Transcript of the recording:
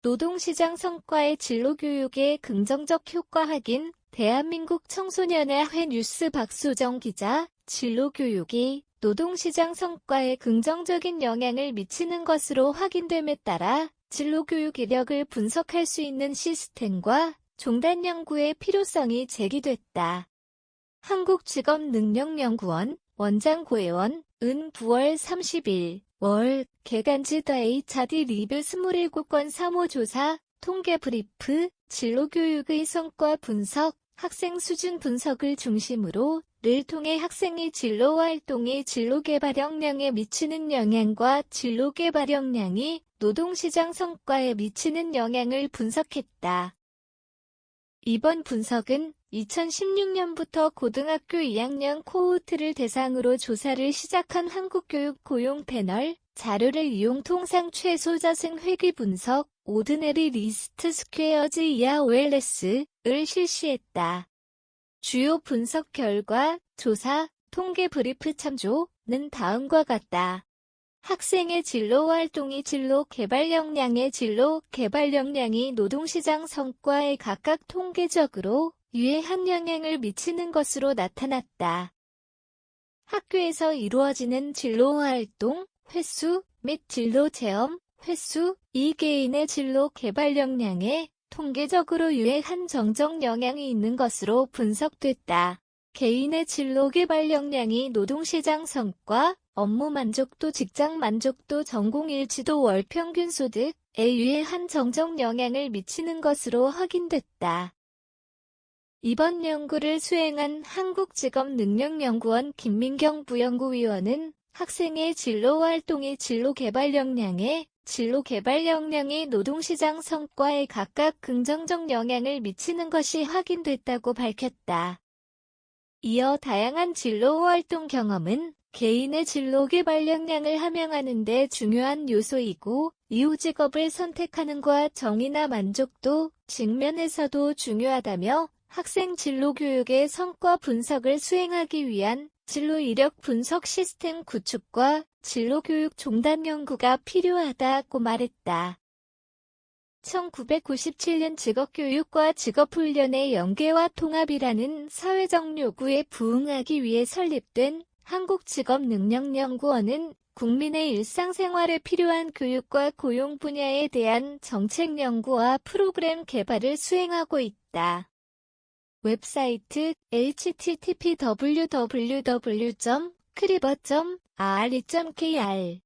노동시장 성과의 진로교육의 긍정적 효과 확인, 대한민국 청소년의 뉴스 박소정 기자, 진로교육이 노동시장 성과에 긍정적인 영향을 미치는 것으로 확인됨에 따라 진로교육 이력을 분석할 수 있는 시스템과 종단 연구의 필요성이 제기됐다. 한국직업능력연구원 원장 고혜원 은 9월 30일 월 개간지 더 HRD 리뷰 27건 사모조사 통계 브리프 진로교육의 성과 분석 학생 수준 분석을 중심으로 를 통해 학생의 진로 활동이 진로 개발 역량에 미치는 영향과 진로 개발 역량이 노동시장 성과에 미치는 영향을 분석했다. 이번 분석은 2016년부터 고등학교 2학년 코호트를 대상으로 조사를 시작한 한국교육 고용 패널 자료를 이용 통상 최소 자승 회귀 분석 오드네리 리스트 스퀘어즈 이하 OLS를 실시했다. 주요 분석 결과, 조사, 통계 브리프 참조는 다음과 같다. 학생의 진로 활동이 진로 개발 역량의 진로 개발 역량이 노동시장 성과에 각각 통계적으로 유해한 영향을 미치는 것으로 나타났다. 학교에서 이루어지는 진로 활동, 횟수 및 진로 체험, 횟수, 이 개인의 진로 개발 역량에 통계적으로 유해한 정적 영향이 있는 것으로 분석됐다. 개인의 진로 개발 역량이 노동시장 성과, 업무 만족도, 직장 만족도, 전공 일치도, 월 평균 소득에 유해한 정적 영향을 미치는 것으로 확인됐다. 이번 연구를 수행한 한국직업능력연구원 김민경 부연구위원은 학생의 진로 활동의 진로 개발 역량에 진로 개발 역량이 노동시장 성과에 각각 긍정적 영향을 미치는 것이 확인됐다고 밝혔다. 이어 다양한 진로 활동 경험은 개인의 진로 개발 역량을 함양하는 데 중요한 요소이고 이후 직업을 선택하는과 정의나 만족도 측면에서도 중요하다며 학생 진로 교육의 성과 분석을 수행하기 위한 진로 이력 분석 시스템 구축과 진로 교육 종단 연구가 필요하다고 말했다. 1997년 직업교육과 직업훈련의 연계와 통합이라는 사회적 요구에 부응하기 위해 설립된 한국직업능력연구원은 국민의 일상생활에 필요한 교육과 고용 분야에 대한 정책 연구와 프로그램 개발을 수행하고 있다. 웹사이트 http www.criber.r2.kr